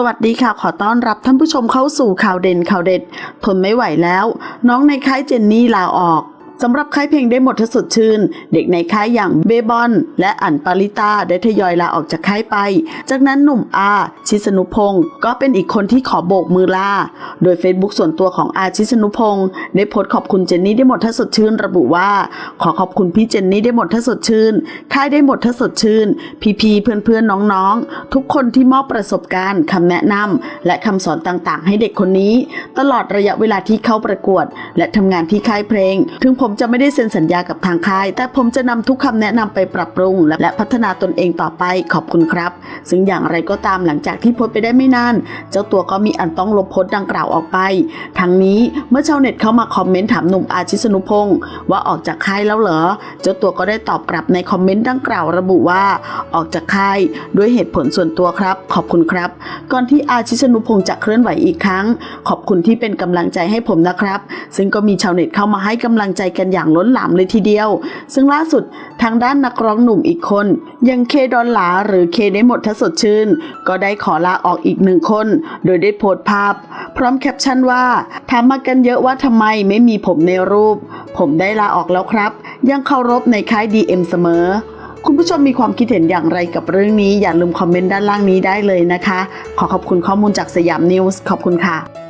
สวัสดีค่ะ ขอต้อนรับท่านผู้ชมเข้าสู่ข่าวเด่นข่าวเด็ด ทนไม่ไหวแล้ว น้องในค่ายเจนนี่ลาออก สำหรับค่ายเพลงได้หมดทสดชื่น เด็กในค่ายอย่างเบบอน และอันปาริตาได้ทยอยลาออกจากค่ายไป จากนั้นหนุ่มอาชิสนุพงศ์ก็เป็นอีกคนที่ขอโบกมือลา โดย Facebook ส่วนตัวของอาชิสนุพงศ์ได้โพสต์ขอบคุณเจนนี่ได้หมดทสดชื่น ระบุว่า ขอขอบคุณพี่เจนนี่ได้หมดทสดชื่น ค่ายได้หมดทสดชื่น พี่ๆเพื่อนๆน้องๆ ทุกคนที่มอบประสบการณ์คำแนะนำและคำสอนต่างๆ ให้เด็กคนนี้ ตลอดระยะเวลาที่เข้าประกวด และทำงานที่ค่ายเพลงถึงผมมจะไม่ได้เซ็นสัญญากับทางค่าย แต่ผมจะนำทุกคำแนะนำไปปรับปรุง และพัฒนาตนเองต่อไปขอบคุณครับ ซึ่งอย่างไรก็ตามหลังจากที่โพสไปได้ไม่นาน เจ้าตัวก็มีอันต้องลบโพสต์ดังกล่าวออกไป ทั้งนี้เมื่อชาวเน็ตเข้ามาคอมเมนต์ถามหนุ่มอาชิสนุพงศ์ว่าออกจากค่ายแล้วเหรอ เจ้าตัวก็ได้ตอบกลับในคอมเมนต์ดังกล่าวระบุว่า ออกจากค่ายด้วยเหตุผลส่วนตัวครับ ขอบคุณครับ ก่อนที่อาชิสนุพงศ์จะเคลื่อนไหวอีกครั้ง ขอบคุณที่เป็นกำลังใจให้ผมนะครับ ซึ่งก็มีชาวเน็ตเข้ามาให้กำลังใจกันอย่างล้นหลามเลยทีเดียว ซึ่งล่าสุดทางด้านนักร้องหนุ่มอีกคน ยังเคดอนหลาหรือเคได้หมดทสดชื่น ก็ได้ขอลาออกอีกหนึ่งคน โดยได้โพสต์ภาพ พร้อมแคปชั่นว่าถามมากันเยอะว่าทำไมไม่มีผมในรูป ผมได้ลาออกแล้วครับ ยังเคารพในค่าย DM เสมอคุณผู้ชมมีความคิดเห็นอย่างไรกับเรื่องนี้ อย่าลืมคอมเมนต์ด้านล่างนี้ได้เลยนะคะ ขอขอบคุณข้อมูลจากสยามนิวส์ขอบคุณค่ะ